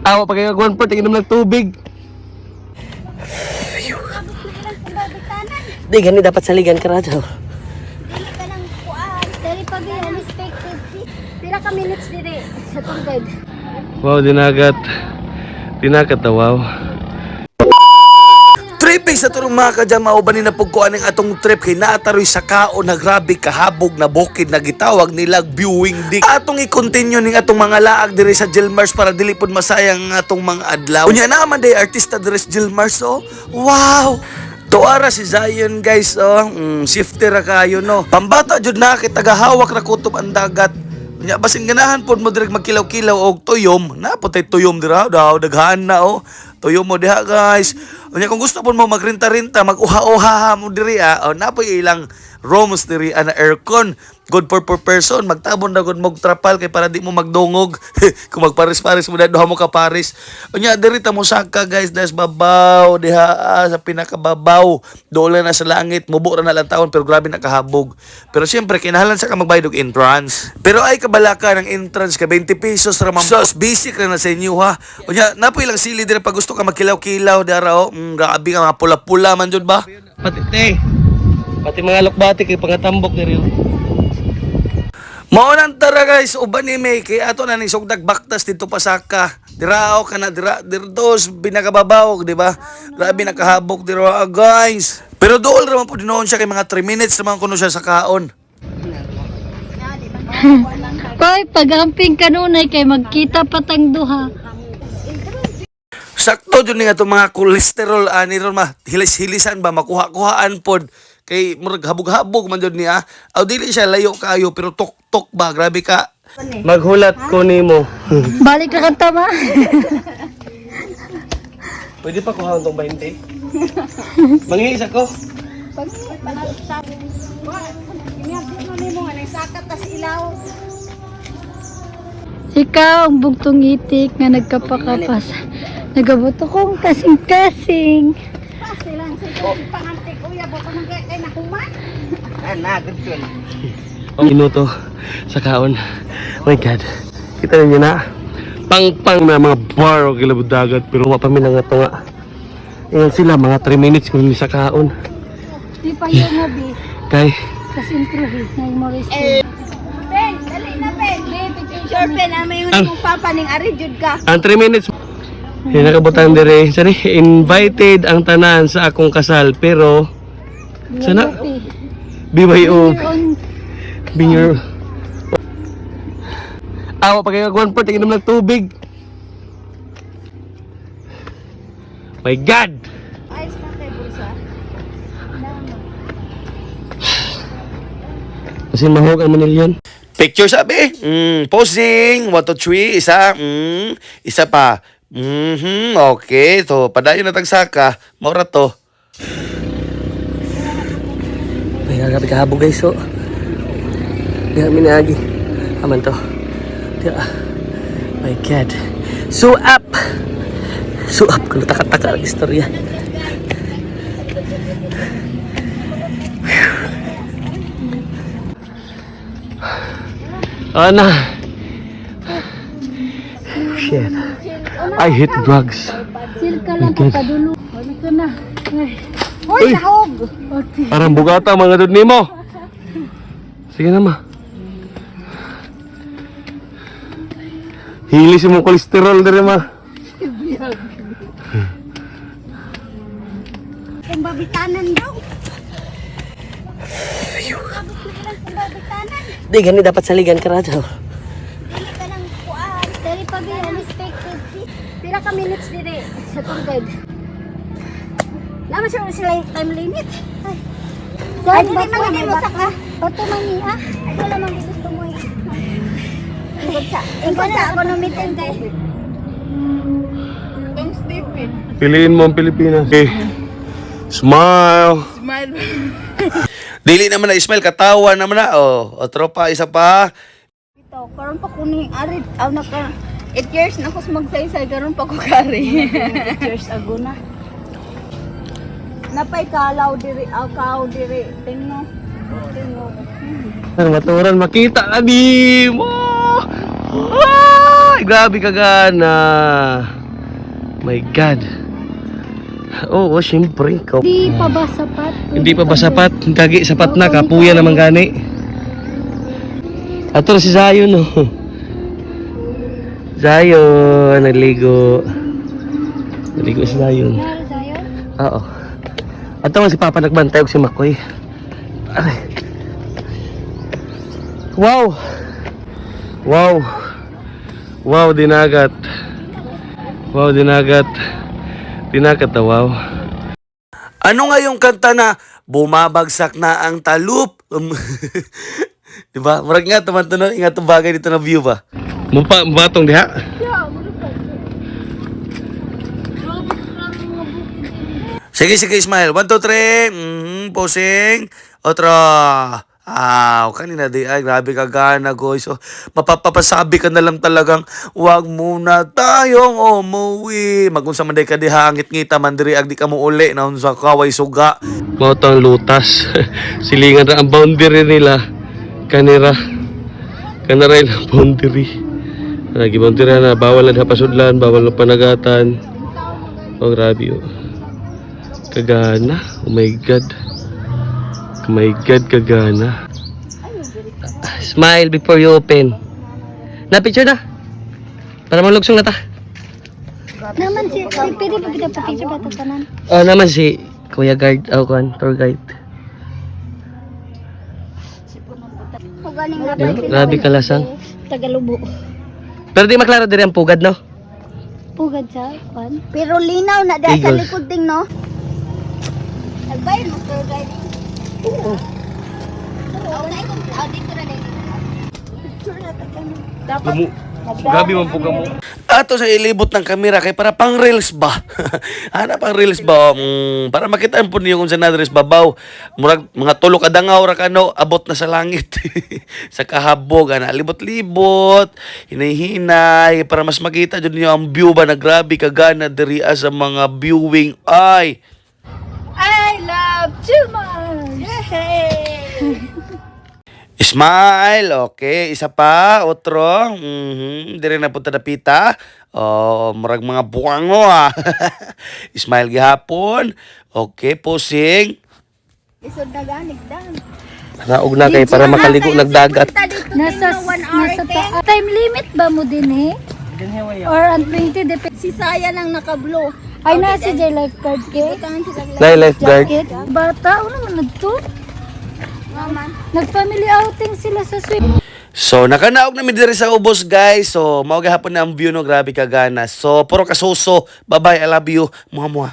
Awa pa kayo one part, inom ng tubig. Di, gani dapat saligan ka radyo. Dili ka ng kuan. Dili pa bi unexpected. Pila ka minutes dire sa tungkod. Wow, dinagat. Dinagat na wow. Sa turong mga kadya maubanin na pagkuhan ng atong trip kay naataroy sa kaon na grabe kahabog na bukid na gitawag nila viewing dick. Atong i-continue ning atong mga laag diri sa Gilmars para dili pud masayang ang atong mga adlaw. Unya naman day artista diri sa Gilmars oh. Wow! Tuara si Zion guys oh. Mm, shifter ra kayo no. Pambata jud na kay tagahawak ra kutob ang dagat. Nya basin ganahan pod mo direk magkilaw-kilaw og tuyom. Na putay tuyom dira daw daghan na oh. Tuyom mo diha guys. Unya kung gusto pod mo magrinta-rinta, mag-uha-uha mo diri ah. Oh, napoy ilang rooms diri ana aircon. Good for per person. Magtabon na gud mo og trapal kay para di mo magdungog. kung magparis-paris mo na duha mo ka paris. Unya diri ta mo saka guys, das babaw diha ah, sa pinakababaw. Doon na sa langit, mubo ra na lang taon pero grabe nakahabog. Pero siyempre kinahanglan sa ka magbayad og entrance. Pero ay kabalaka ng entrance ka 20 pesos ra man. Sus, basic ra na sa inyo ha. Unya napoy lang sili diri pag gusto ka magkilaw-kilaw dara oh. Mm, grabe ka mga pula-pula man jud ba? Pati, te. Pati mga lokbati kay pangatambok diri. oh. Mao nang tara guys, uban ni May kay ato na ni sugdag baktas dito pasaka. Dirao ka na dira dirdos binakababaw, di ba? Grabe nakahabok diro ah, guys. Pero dool ra man po dinoon siya kay mga 3 minutes naman kuno siya sa kaon. Koy, pagamping kanunay kay magkita patang duha. Sakto jud ni nga itong mga kolesterol ani ron ma hilis-hilisan ba makuha-kuhaan pod kay murag habog-habog man jud niya. Aw dili siya layo kayo pero tok-tok ba grabe ka. Maghulat ko nimo. Balik na kanta ma. Pwede pa kuha tong 20? Manghihis ako. Ikaw ang bugtong itik nga nagkapakapas. Nagabuto kong kasing-kasing. Ang minuto sa kaon. my God. Kita ninyo na. Pang-pang na mga bar o kilabot dagat. Pero mapami na nga ito nga. Ayan sila, mga 3 minutes kung sa kaon. Di pa yung ngabi. Kay, Kasintruhi na yung Morris. Ben, dali na Ben. Sure Ben, ama yung Ang- kong papa ning ari jud ka. ang 3 minutes. Yung nakabutang dire. Sorry, invited ang tanan sa akong kasal. Pero, sana, BYO. Binger. Awa pa kayo one part, inom ng tubig. My God! ayos na kay bulsa. Kasi mahog ang manilyon. Picture sabi. Mm, posing. 1 to 3. Isa. Mm, isa pa. Mhm. Okay. To, padayon na tagsaka. Maura to. May gagabi kahabog guys, so. Di kami naagi. Aman to. Di ah. My God. So up! So up. Kung taka-taka ang istorya. Ana! Shit. I hate drugs. Chill ka lang kadulo. Ano ka na? Ay. Uy! Nahog. Oti. Parang bugata mga dud nimo. Sige na ma. Hilis mo kolesterol diri ma. Kung babitanan daw. Abot na ilang kung babitanan. Di, gani dapat saligan ka radyo. Dili ka ng kuan. Dili pa bi unexpected. Pila ka minutes dire sa tungkod. Naman siya sila yung time limit. Ay. Ay, dili man gani mo sa ka. Oto man ni ah. Ay, wala man gusto mo eh. Ingkod sa, ingkod sa ako no meeting kay. Piliin mo ang Pilipinas. Okay. Smile. Dili naman na Ismail. Katawa naman na. Oh, o tropa. Isa pa. Ito, karon pa ko ni Arid, aw naka 8 years na ako sa magsaysay, karon pa ko kari. 8 years ago na. Napay kalaw diri, aw kaw diri. Tingno. Tingno. Ang maturan makita na di mo. Ah! Ay, grabe ka gana. My God. Oo, oh, syempre. Ikaw. Di pa ba sapat? Hindi pa ba sapat? Kagi, sapat na. Kapuya naman gani. Ato na si Zion, no? Zion, naligo. Naligo si Zion. Sa'yo? Oo. Ato nga si Papa nagbantay si Makoy. Aray. Wow! Wow! Wow, dinagat. Wow, dinagat. Dinagat na wow. Ano nga yung kanta na bumabagsak na ang talup? Um, di ba? Marag nga naman to, no? Ingat itong bagay dito na view ba? Mumpa, mubatong diha. Sige, sige, Ismail. One, two, three. Mm, posing. Otro. Ah, kanina di ay grabe ka gana ko. So, mapapasabi ka na lang talagang wag muna tayong umuwi. Magunsa man day ka di hangit ngita man diri ag di ka mo uli na sa kaway suga. Mao ang lutas. Silingan ra ang boundary nila. Kanira. Kanara ilang boundary. Lagi boundary na bawal na pasudlan, bawal na panagatan. Oh, grabe oh. Kagana. Oh my God. Oh my God, kagana. Smile before you open. Na picture na. Para malugsong na ta. Naman si, pwede pa kita pa picture ba ito tanan? Oh, naman si Kuya Guard, oh, kuan, tour guide. Grabe ka lasang. Tagalubo. Pero di maklaro diri ang pugad, no? Pugad sa pan. Pero linaw na dahil sa likod ding no. Nagbayad mo tour guiding? Oo. Okay, kung audit ko na din. Picture na tayo. Dapat Grabe man pugad mo. Ato sa ilibot ng kamera kay para pang reels ba? Ana pang reels ba? Mm, para makita po niyo kung saan na babaw. Murag mga tulo ka dangaw ra kano abot na sa langit. sa kahabog ana libot-libot, hinay-hinay para mas makita jud niyo ang view ba na grabe kagana diri ah sa mga viewing ay. Love Chilmar! Yay! Smile, okay. Isa pa, otro. Mhm, dire na punta na pita. Oh, murag mga buwango ah. Smile gihapon. Okay, posing. Isod na ganig dan. Naog na kay para makaligo nagdagat. Nasa, nasa ta- time limit ba mo din eh? Or ang 20 depende. Si Saya lang naka-blow. Ay na si J lifeguard ke. Nay lifeguard. Jacket. Bata, ano naman nagto? Nag-family outing sila sa swim. So, nakanaog namin diri sa ubos, guys. So, mao gihapon na ang view no, grabe kagana. So, puro kasuso. Bye-bye, I love you. Muha muha.